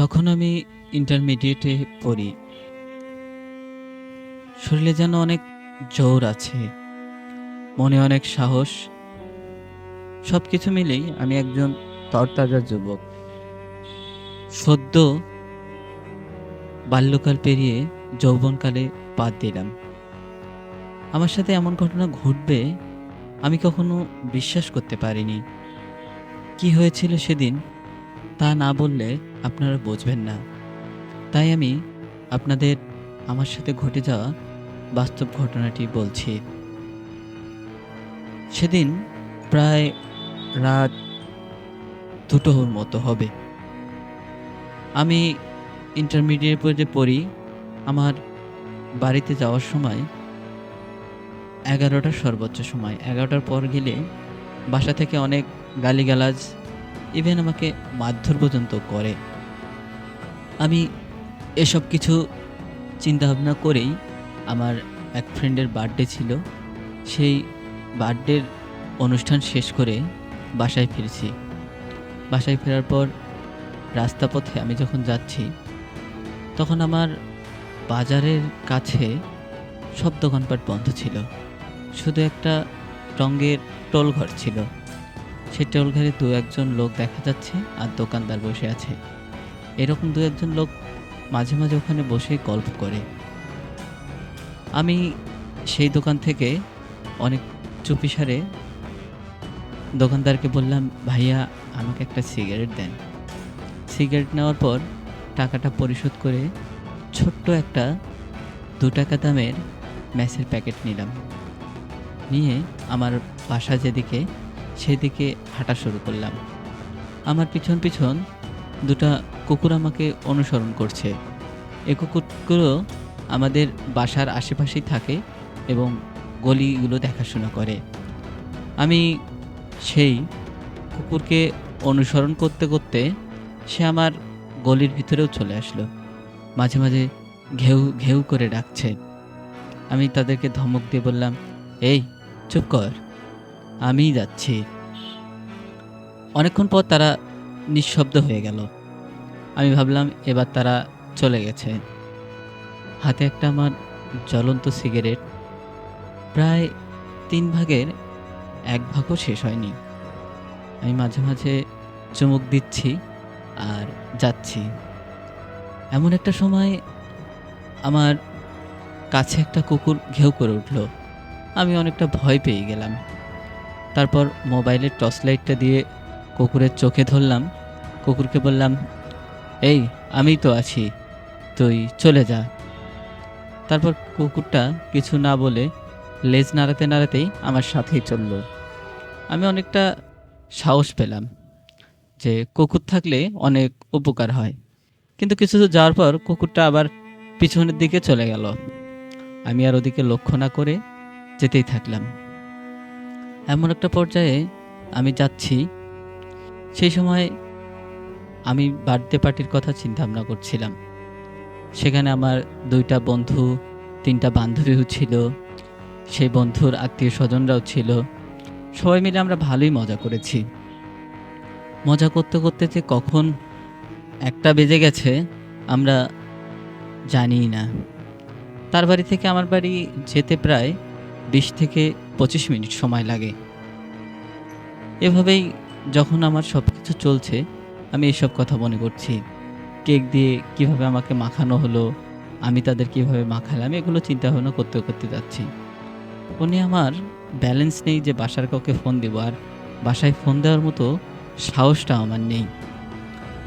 তখন আমি ইন্টারমিডিয়েটে পড়ি। শরীরে যেন অনেক জোর আছে, মনে অনেক সাহস। সব কিছু মিলেই আমি একজন তরতাজা যুবক। সদ্য বাল্যকাল পেরিয়ে যৌবনকালে বাদ দিলাম। আমার সাথে এমন ঘটনা ঘটবে আমি কখনো বিশ্বাস করতে পারিনি। কি হয়েছিল সেদিন? তা না বললে আপনারা বুঝবেন না। তাই আমি আপনাদের, আমার সাথে ঘটে যাওয়া বাস্তব ঘটনাটি বলছি। সেদিন প্রায় রাত দুটোর মতো হবে। আমি ইন্টারমিডিয়েট পর্যায়ে পড়ি, আমার বাড়িতে যাওয়ার সময় এগারোটার সর্বোচ্চ সময়। এগারোটার পর গেলে বাসা থেকে অনেক গালিগালাজ ইভেন আমাকে মারধর পর্যন্ত করে। আমি এসব কিছু চিন্তাভাবনা করেই আমার এক ফ্রেন্ডের বার্থডে ছিল। সেই বার্থডের অনুষ্ঠান শেষ করে বাসায় ফিরছি। বাসায় ফেরার পর রাস্তাপথে আমি যখন যাচ্ছি, তখন আমার বাজারের কাছে সব দোকানপাট বন্ধ ছিল। শুধু একটা রঙের টোল ঘর ছিল। সেই টোল ঘরে দু একজন লোক দেখা যাচ্ছে আর দোকানদার বসে আছে। এরকম দু একজন লোক মাঝে মাঝে ওখানে বসে গল্প করে। আমি সেই দোকান থেকে অনেক চুপিসারে দোকানদারকে বললাম, ভাইয়া, আমাকে একটা সিগারেট দেন। সিগারেট নেওয়ার পর টাকাটা পরিশোধ করে ছোট্ট একটা দু টাকা দামের ম্যাসের প্যাকেট নিলাম। নিয়ে আমার বাসা যেদিকে সেদিকে হাঁটা শুরু করলাম। আমার পিছন পিছন দুটা কুকুর আমাকে অনুসরণ করছে। এই কুকুরগুলো আমাদের বাসার আশেপাশেই থাকে এবং গলিগুলো দেখাশোনা করে। আমি সেই কুকুরকে অনুসরণ করতে করতে সে আমার গলির ভিতরেও চলে আসলো। মাঝে মাঝে ঘেউ ঘেউ করে ডাকছে। আমি তাদেরকে ধমক দিয়ে বললাম, এই, চুপ কর। আমিই যাচ্ছি। অনেকক্ষণ পর তারা নিঃশব্দ হয়ে গেল। আমি ভাবলাম এবার তারা চলে গেছে। হাতে একটা আমার জ্বলন্ত সিগারেট। প্রায় তিন ভাগের এক ভাগও শেষ হয়নি। আমি মাঝে মাঝে চুমুক দিচ্ছি আর যাচ্ছি। এমন একটা সময় আমার কাছে একটা কুকুর ঘেউ করে উঠল। আমি অনেকটা ভয় পেয়ে গেলাম। তারপর মোবাইলের টর্চ লাইটটা দিয়ে কুকুরের চোখে ধরলাম। কুকুরকে বললাম, এই আমি তো আছি। তুই চলে যা। তারপর কুকুরটা কিছু না বলে লেজ নাড়াতে নাড়াতেই আমার সাথেই চলল। আমি অনেকটা সাহস পেলাম যে কুকুর থাকলে অনেক উপকার হয়। কিন্তু কিছু যাওয়ার পর কুকুরটা আবার পিছনের দিকে চলে গেল। আমি আর ওদিকে লক্ষ্য না করে যেতেই থাকলাম। এমন একটা পর্যায়ে আমি যাচ্ছি সেই সময় আমি বার্থডে পার্টির কথা চিন্তা ভাবনা করছিলাম। সেখানে আমার দুইটা বন্ধু, তিনটা বান্ধবীও ছিল, সেই বন্ধুর আত্মীয় স্বজনরাও ছিল। সবাই মিলে আমরা ভালোই মজা করেছি। মজা করতে করতে যে কখন একটা বেজে গেছে আমরা জানিই না। তার বাড়ি থেকে আমার বাড়ি যেতে প্রায় বিশ থেকে পঁচিশ মিনিট সময় লাগে। এভাবেই যখন আমার সব কিছু চলছে, আমি এসব কথা মনে করছি। কেক দিয়ে কীভাবে আমাকে মাখানো হলো, আমি তাদের কীভাবে মাখালাম, এগুলো চিন্তা ভাবনা করতে করতে যাচ্ছি। ফোনে আমার ব্যালেন্স নেই যে বাসার কাউকে ফোন দেবো, আর বাসায় ফোন দেওয়ার মতো সাহসটা আমার নেই।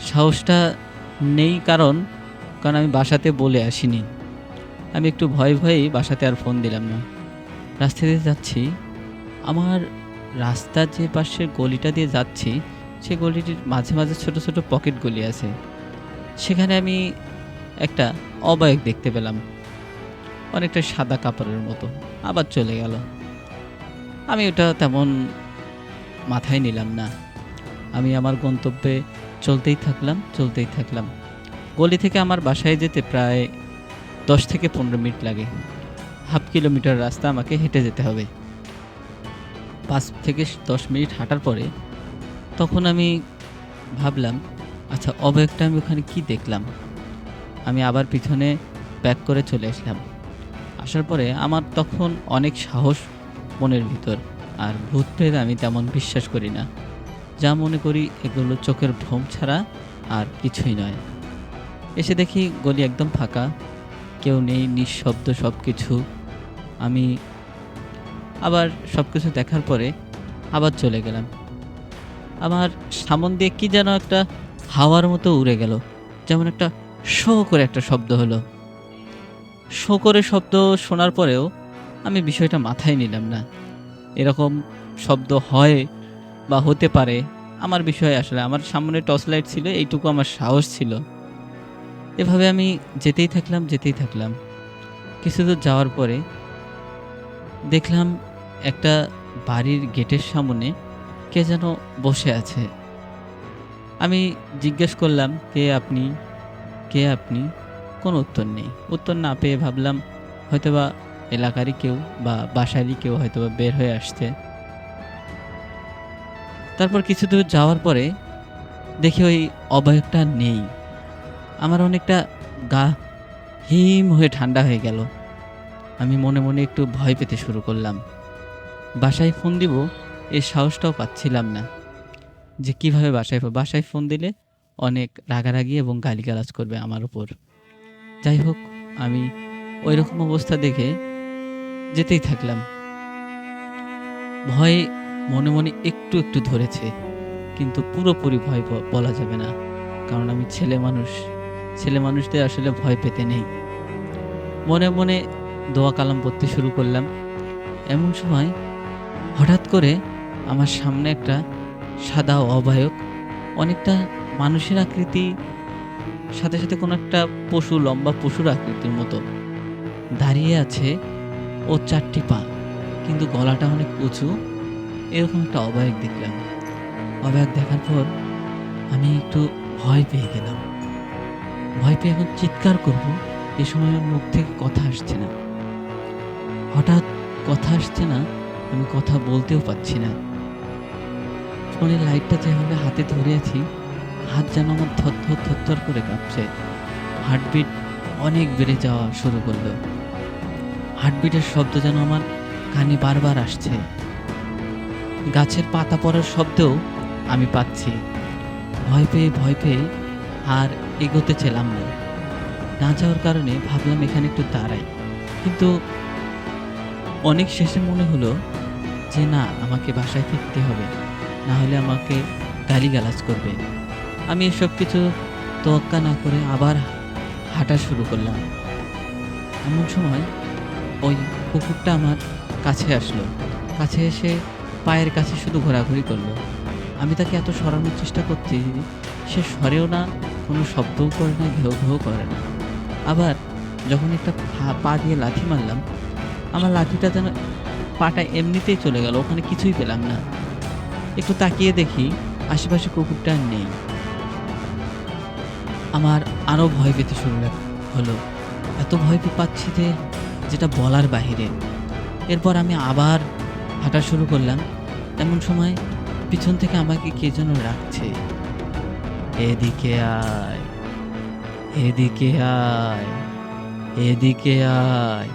সাহসটা নেই কারণ কারণ আমি বাসাতে বলে আসিনি। আমি একটু ভয়ে ভয়েই বাসাতে আর ফোন দিলাম না। রাস্তা দিয়ে যাচ্ছি, আমার রাস্তার যে পাশের গলিটা দিয়ে যাচ্ছি, সেই গলিটির মাঝে মাঝে ছোট ছোট পকেট গলি আছে। সেখানে আমি একটা অবায়ক দেখতে পেলাম। অনেকটা সাদা কাপড়ের মতো, আবার চলে গেল। আমি ওটা তেমন মাথায় নিলাম না। আমি আমার গন্তব্যে চলতেই থাকলাম চলতেই থাকলাম। গলি থেকে আমার বাসায় যেতে প্রায় দশ থেকে পনেরো মিনিট লাগে। হাফ কিলোমিটার রাস্তা আমাকে হেঁটে যেতে হবে। পাঁচ থেকে দশ মিনিট হাঁটার পরে তখন আমি ভাবলাম আচ্ছা অবাকটা আমি ওখানে কি দেখলাম? আমি আবার পিছনে ব্যাক করে চলে আসলাম। আসার পরে আমার তখন অনেক সাহস মনের ভিতর, আর ভূত প্রেত আমি তেমন বিশ্বাস করি না। যা মনে করি এগুলো চোখের ভ্রম ছাড়া আর কিছুই নয়। এসে দেখি গলি একদম ফাঁকা, কেউ নেই, নিঃশব্দ সব কিছু আমি আবার সব কিছু দেখার পরে আবার চলে গেলাম। আমার সামন দিয়ে কী যেন একটা হাওয়ার মতো উড়ে গেল। যেমন একটা শো করে একটা শব্দ হলো। শো করে শব্দ শোনার পরেও আমি বিষয়টা মাথায় নিলাম না। এরকম শব্দ হয় বা হতে পারে, আমার বিষয় আসলে আমার সামনে টর্চ লাইট ছিল, এইটুকু আমার সাহস ছিল। এভাবে আমি যেতেই থাকলাম যেতেই থাকলাম। কিছু দূর যাওয়ার পরে দেখলাম একটা বাড়ির গেটের সামনে কে যেন বসে আছে। আমি জিজ্ঞেস করলাম, কে আপনি? কে আপনি? কোনো উত্তর নেই। উত্তর না পেয়ে ভাবলাম, হয়তোবা এলাকারই কেউ বা বাসারই কেউ হয়তোবা বের হয়ে আসছে। তারপর কিছু দূর যাওয়ার পরে দেখি ওই অবয়বটা নেই। আমার অনেকটা গা হিম হয়ে ঠান্ডা হয়ে গেল। আমি মনে মনে একটু ভয় পেতে শুরু করলাম। বাসায় ফোন দিব এই সাহসটাও পাচ্ছিলাম না। যে কীভাবে বাসায় বাসায় ফোন দিলে অনেক রাগারাগি এবং গালিগালাজ করবে আমার উপর। যাই হোক, আমি ওই রকম অবস্থা দেখে যেতেই থাকলাম। ভয় মনে মনে একটু একটু ধরেছে, কিন্তু পুরোপুরি ভয় বলা যাবে না। কারণ আমি ছেলে মানুষ, ছেলে মানুষদের আসলে ভয় পেতে নেই। মনে মনে দোয়া কালাম পড়তে শুরু করলাম। এমন সময় হঠাৎ করে আমার সামনে একটা সাদা অবায়ক, অনেকটা মানুষের আকৃতি, সাথে সাথে কোনো একটা পশু, লম্বা পশুর আকৃতির মতো। দাঁড়িয়ে আছে ও চারটি পা, কিন্তু গলাটা অনেক উঁচু। এরকম একটা অবায়ক দেখলাম। অবায়ক দেখার পর আমি একটু ভয় পেয়ে গেলাম। ভয় পেয়ে এখন চিৎকার করব, এ সময় মুখ থেকে কথা আসছে না। হঠাৎ কথা আসছে না আমি কথা বলতেও পারছি না। ফোনের লাইটটা যেভাবে হাতে ধরে আছি হাত যেন আমার থর থর থর থর করে কাঁপছে। হার্টবিট অনেক বেড়ে যাওয়া শুরু করল। হার্টবিটের শব্দ যেন আমার কানে বারবার আসছে। গাছের পাতা পড়ার শব্দও আমি পাচ্ছি। ভয় পেয়ে ভয় পেয়ে আর এগোতে ছিলাম না। না যাওয়ার কারণে ভাবলাম এখানে একটু দাঁড়াই। কিন্তু অনেক শেষে মনে হলো যে না, আমাকে বাসায় ফিরতে হবে। না হলে আমাকে গালিগালাজ করবে। আমি এসব কিছু তোয়াক্কা না করে আবার হাঁটা শুরু করলাম। এমন সময় ওই কুকুরটা আমার কাছে আসলো। কাছে এসে পায়ের কাছে শুধু ঘোরাঘুরি করল। আমি তাকে এত সরানোর চেষ্টা করছি সে সরেও না, কোনো শব্দও করে না, ঘেউ ঘেউ করে না। আবার যখন একটা পা- দিয়ে লাথি মারলাম, আমার লাঠিটা যেন পাটা এমনিতেই চলে গেল, ওখানে কিছুই পেলাম না। একটু তাকিয়ে দেখি আশেপাশে কুকুরটা নেই। আমার আরও ভয় পেতে শুরু হলো। এত ভয় পাচ্ছি যে, যেটা বলার বাহিরে। এরপর আমি আবার হাঁটা শুরু করলাম। এমন সময় পিছন থেকে আমাকে কে যেন রাখছে। এদিকে আয় এদিকে আয় এদিকে আয়।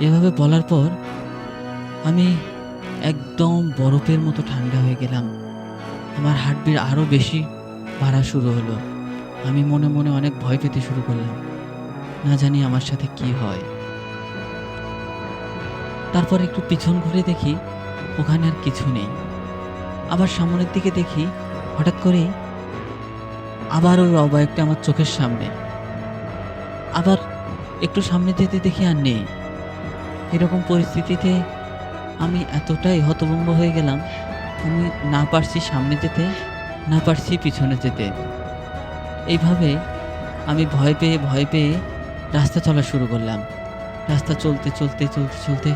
এভাবে বলার পর আমি একদম বরফের মতো ঠান্ডা হয়ে গেলাম। আমার হার্টবিট আরও বেশি বাড়া শুরু হলো। আমি মনে মনে অনেক ভয় পেতে শুরু করলাম। না জানি আমার সাথে কি হয়। তারপর একটু পিছন ঘুরে দেখি ওখানে আর কিছু নেই। আবার সামনের দিকে দেখি হঠাৎ করেই আবার ওই অবায়কটা আমার চোখের সামনে। আবার একটু সামনে যেতে দেখি আর নেই। এরকম পরিস্থিতিতে আমি এতটাই হতভম্ব হয়ে গেলাম, আমি না পারছি সামনে যেতে, না পারছি পিছনে যেতে। এইভাবে আমি ভয় পেয়ে ভয় পেয়ে রাস্তা চলা শুরু করলাম। রাস্তা চলতে চলতে চলতে চলতে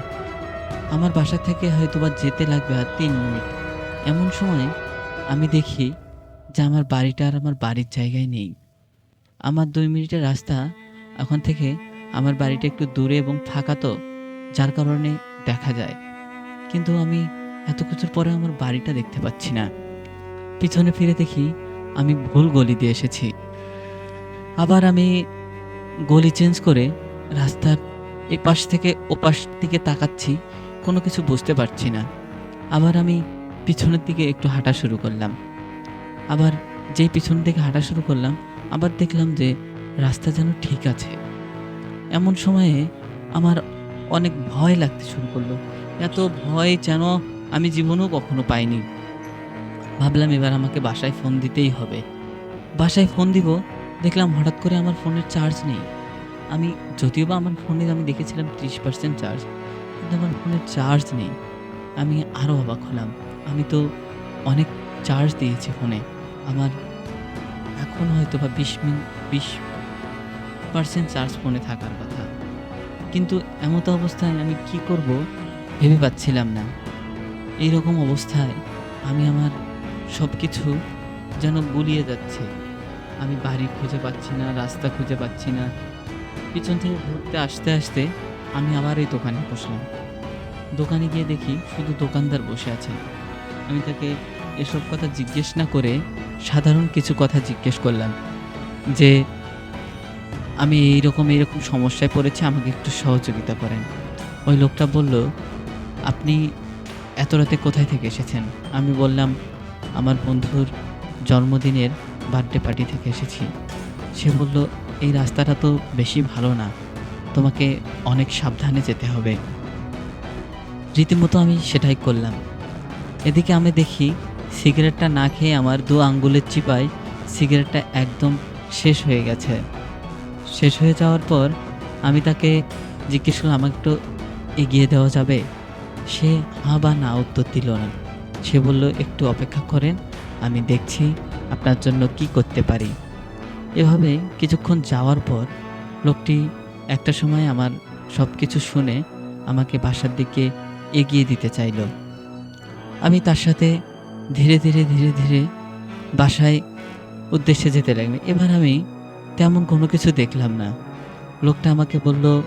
আমার বাসা থেকে হয়তো বা যেতে লাগবে আর তিন মিনিট। এমন সময় আমি দেখি যে আমার বাড়িটা আর আমার বাড়ির জায়গায় নেই। আমার দুই মিনিটের রাস্তা এখন থেকে আমার বাড়িটা একটু দূরে এবং ফাঁকা তো, যার কারণে দেখা যায়। কিন্তু আমি এত কিছুর পরে আমার বাড়িটা দেখতে পাচ্ছি না। পিছনে ফিরে দেখি আমি ভুল গলি দিয়ে এসেছি। আবার আমি গলি চেঞ্জ করে রাস্তার এই পাশ থেকে ও পাশ দিকে তাকাচ্ছি, কোনো কিছু বুঝতে পারছি না। আবার আমি পিছনের দিকে একটু হাঁটা শুরু করলাম। আবার যেই পিছন দিকে হাঁটা শুরু করলাম, আবার দেখলাম যে রাস্তা যেন ঠিক আছে। এমন সময়ে আমার অনেক ভয় লাগতে শুরু করল। এত ভয় যেন আমি জীবনেও কখনো পাইনি। ভাবলাম এবার আমাকে বাসায় ফোন দিতেই হবে। বাসায় ফোন দিব, দেখলাম হঠাৎ করে আমার ফোনের চার্জ নেই। আমি যদিও বা আমার ফোনে আমি দেখেছিলাম ত্রিশ পার্সেন্ট চার্জ কিন্তু আমার ফোনের চার্জ নেই। আমি আরও অবাক হলাম। আমি তো অনেক চার্জ দিয়েছি ফোনে আমার এখন হয়তো বা বিশ মিনিট বিশ পার্সেন্ট চার্জ ফোনে থাকার কথা। কিন্তু এমতো অবস্থায় আমি কি করব? ভেবে পাচ্ছিলাম না। এই রকম অবস্থায় আমি আমার সব কিছু যেন গুলিয়ে যাচ্ছে। আমি বাড়ি খুঁজে পাচ্ছি না, রাস্তা খুঁজে পাচ্ছি না। পিছন থেকে ঘুরতে আসতে আসতে আমি আবার এই দোকানে বসলাম। দোকানে গিয়ে দেখি শুধু দোকানদার বসে আছে। আমি তাকে এসব কথা জিজ্ঞেস না করে সাধারণ কিছু কথা জিজ্ঞেস করলাম যে, আমি এইরকম এইরকম সমস্যায় পড়েছি, আমাকে একটু সহযোগিতা করেন। ওই লোকটা বলল আপনি এত রাতে কোথায় থেকে এসেছেন? আমি বললাম, আমার বন্ধুর জন্মদিনের বার্থডে পার্টি থেকে এসেছি। সে বলল, এই রাস্তাটা তো বেশি ভালো না। তোমাকে অনেক সাবধানে যেতে হবে। রীতিমতো আমি সেটাই করলাম। এদিকে আমি দেখি, সিগারেটটা না খেয়ে আমার দু আঙ্গুলের চিপায় সিগারেটটা একদম শেষ হয়ে গেছে। শেষ হয়ে যাওয়ার পর আমি তাকে জিজ্ঞেস করলাম, আমাকে একটু এগিয়ে দেওয়া যাবে? সে হা বা না উত্তর দিল না। সে বলল, একটু অপেক্ষা করেন, আমি দেখছি আপনার জন্য কি করতে পারি। এভাবে কিছুক্ষণ যাওয়ার পর লোকটি একটা সময় আমার সব কিছু শুনে আমাকে বাসার দিকে এগিয়ে দিতে চাইল। আমি তার সাথে ধীরে ধীরে ধীরে ধীরে বাসায় উদ্দেশ্যে যেতে লাগলাম। এবার আমি তেমন কোনো কিছু দেখলাম না। লোকটা আমাকে বলল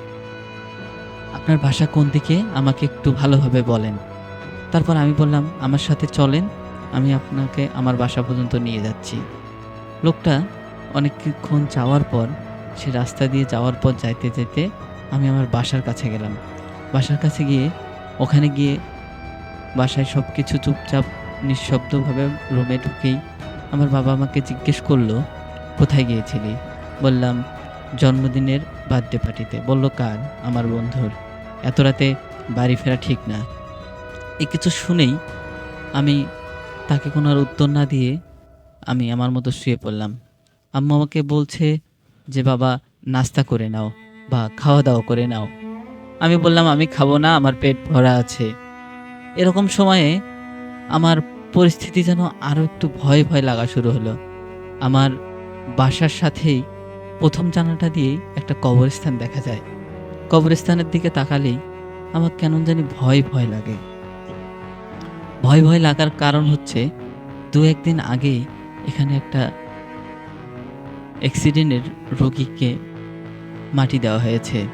আপনার বাসা কোন দিকে? আমাকে একটু ভালোভাবে বলেন। তারপর আমি বললাম, আমার সাথে চলেন, আমি আপনাকে আমার বাসা পর্যন্ত নিয়ে যাচ্ছি। লোকটা অনেকক্ষণ যাওয়ার পর, সে রাস্তা দিয়ে যাওয়ার পর যাইতে যেতে আমি আমার বাসার কাছে গেলাম। বাসার কাছে গিয়ে, ওখানে গিয়ে বাসায় সব কিছু চুপচাপ, নিঃশব্দভাবে রুমে ঢুকেই আমার বাবা আমাকে জিজ্ঞেস করল, কোথায় গিয়েছিলি? বললাম, জন্মদিনের বার্থডে পার্টিতে বলল কার আমার বন্ধুর, এত রাতে বাড়ি ফেরা ঠিক না। এই কিছু শুনেই আমি তাকে কোনো আর উত্তর না দিয়ে আমি আমার মতো শুয়ে পড়লাম। আম্মু আমাকে বলছে যে, বাবা, নাস্তা করে নাও বা খাওয়া দাওয়া করে নাও। আমি বললাম, আমি খাব না, আমার পেট ভরা আছে। এরকম সময়ে আমার পরিস্থিতি যেন আরও একটু ভয় ভয় লাগা শুরু হলো। আমার বাসার সাথেই প্রথম জানাটা দিয়েই একটা কবরস্থান দেখা যায়। কবরস্থানের দিকে তাকালেই আমার কেন জানি ভয় ভয় লাগে। ভয় ভয় লাগার কারণ হচ্ছে দু একদিন আগে এখানে একটা অ্যাক্সিডেন্টের রোগীকে মাটি দেওয়া হয়েছে।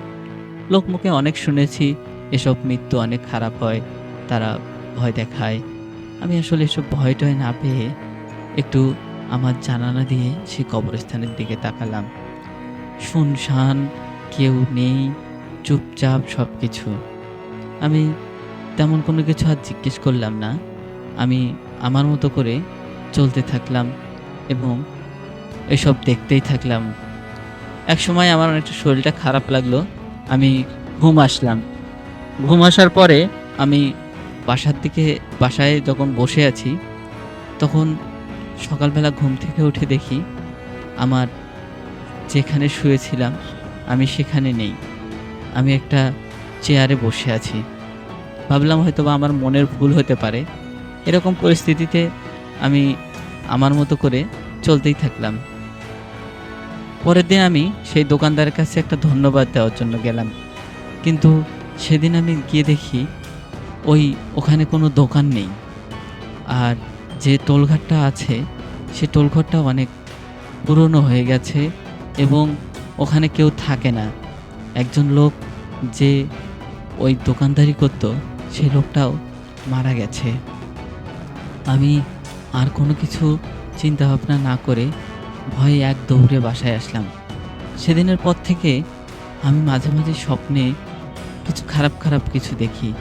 লোকমুখে অনেক শুনেছি, এসব মৃত্যু অনেক খারাপ হয়, তারা ভয় দেখায়। আমি আসলে এসব ভয় টয় না পেয়ে একটু আমার জানালা দিয়ে সেই কবরস্থানের দিকে তাকালাম। শুনশান, কেউ নেই, চুপচাপ সব কিছু আমি তেমন কোনো কিছু আর জিজ্ঞেস করলাম না। আমি আমার মতো করে চলতে থাকলাম এবং এসব দেখতেই থাকলাম। এক সময় আমার অনেকটা শরীরটা খারাপ লাগল। আমি ঘুম আসলাম। ঘুম আসার পরে আমি বাসার দিকে, বাসায় যখন বসে আছি, তখন সকালবেলা ঘুম থেকে উঠে দেখি আমার যেখানে শুয়েছিলাম, আমি সেখানে নেই। আমি একটা চেয়ারে বসে আছি। ভাবলাম হয়তো বা আমার মনের ভুল হতে পারে। এরকম পরিস্থিতিতে আমি আমার মতো করে চলতেই থাকলাম। পরের দিন আমি সেই দোকানদারের কাছে একটা ধন্যবাদ দেওয়ার জন্য গেলাম। কিন্তু সেদিন আমি গিয়ে দেখি, ওই ওখানে কোনো দোকান নেই। আর যে টোলঘাটটা আছে, সে টোলঘাটটা অনেক পুরনো হয়ে গেছে। এবং ওখানে কেউ থাকে না। একজন লোক যে ওই দোকানদারি করতো সেই লোকটাও মারা গেছে। আমি আর কোনো কিছু চিন্তা ভাবনা না করে ভয়ে এক দৌড়ে বাসায় আসলাম। সেদিনের পর থেকে আমি মাঝে মাঝে স্বপ্নে কিছু খারাপ খারাপ কিছু দেখি।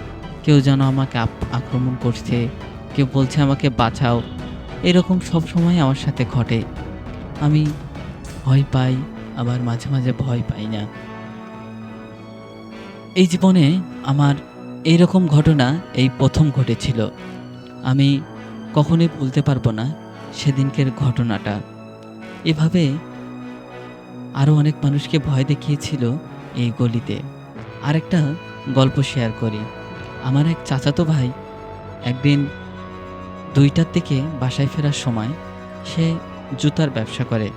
কেউ যেন আমাকে আক্রমণ করছে, কেউ বলছে আমাকে বাঁচাও। এরকম সব সময় আমার সাথে ঘটে। আমি ভয় পাই, আবার মাঝে মাঝে ভয় পাই না। এই জীবনে আমার এইরকম ঘটনা এই প্রথম ঘটেছিল। আমি কখনোই ভুলতে পারব না সেদিনকের ঘটনাটা। এভাবে আরও অনেক মানুষকে ভয় দেখিয়েছিল এই গলিতে। আরেকটা গল্প শেয়ার করি। আমার এক চাচাতো ভাই একদিন দুইটার থেকে বাসায় ফেরার সময় সে জুতার ব্যবসা করে।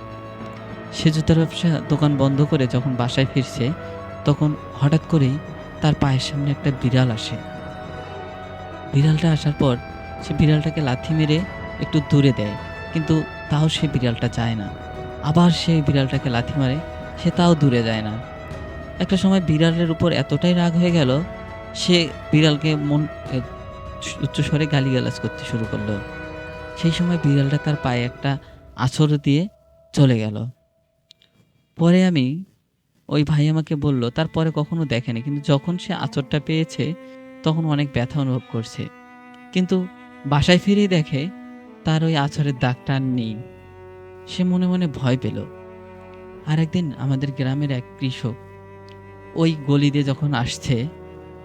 সে জুতার ব্যবসা দোকান বন্ধ করে যখন বাসায় ফিরছে, তখন হঠাৎ করেই তার পায়ের সামনে একটা বিড়াল আসে। বিড়ালটা আসার পর সে বিড়ালটাকে লাথি মেরে একটু দূরে দেয়, কিন্তু তাও সে বিড়ালটা যায় না। আবার সে বিড়ালটাকে লাথি মারে, সে তাও দূরে যায় না। একটা সময় বিড়ালের উপর এতটাই রাগ হয়ে গেল, সে বিড়ালকে মন উচ্চস্বরে গালিগালাজ করতে শুরু করল। সেই সময় বিড়ালটা তার পায়ে একটা আছর দিয়ে চলে গেল। পরে আমি ওই ভাই আমাকে বলল, তারপরে কখনো দেখেনি। কিন্তু যখন সে আঁচড়টা পেয়েছে, তখন অনেক ব্যথা অনুভব করছে। কিন্তু বাসায় ফিরেই দেখে তার ওই আছরের দাগটা নেই। সে মনে মনে ভয় পেল। আর একদিন আমাদের গ্রামের এক কৃষক ওই গলি দিয়ে যখন আসছে,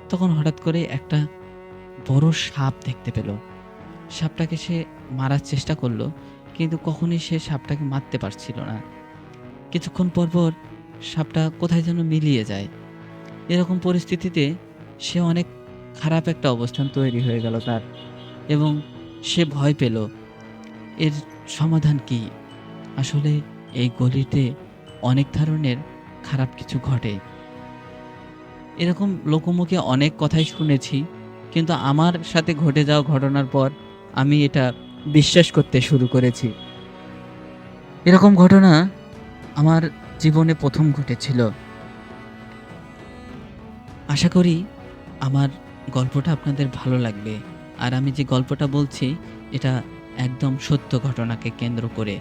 তখন হঠাৎ করে একটা বড় সাপ দেখতে পেল। সাপটাকে সে মারার চেষ্টা করল, কিন্তু কখনোই সে সাপটাকে মারতে পারছিল না। কিছুক্ষণ পর পর সাপটা কোথায় যেন মিলিয়ে যায়। এরকম পরিস্থিতিতে সে অনেক খারাপ একটা অবস্থান তৈরি হয়ে গেল তার এবং সে ভয় পেল। এর সমাধান কি? আসলে এই গলিতে অনেক ধরনের খারাপ কিছু ঘটে। এরকম লোকমুখে অনেক কথাই শুনেছি, কিন্তু আমার সাথে ঘটে যাওয়া ঘটনার পর আমি এটা বিশ্বাস করতে শুরু করেছি। এরকম ঘটনা আমার জীবনে প্রথম ঘটেছিল। আশা করি আমার গল্পটা আপনাদের ভালো লাগবে। আর আমি যে গল্পটা বলছি, এটা একদম সত্য ঘটনাকে কেন্দ্র করে।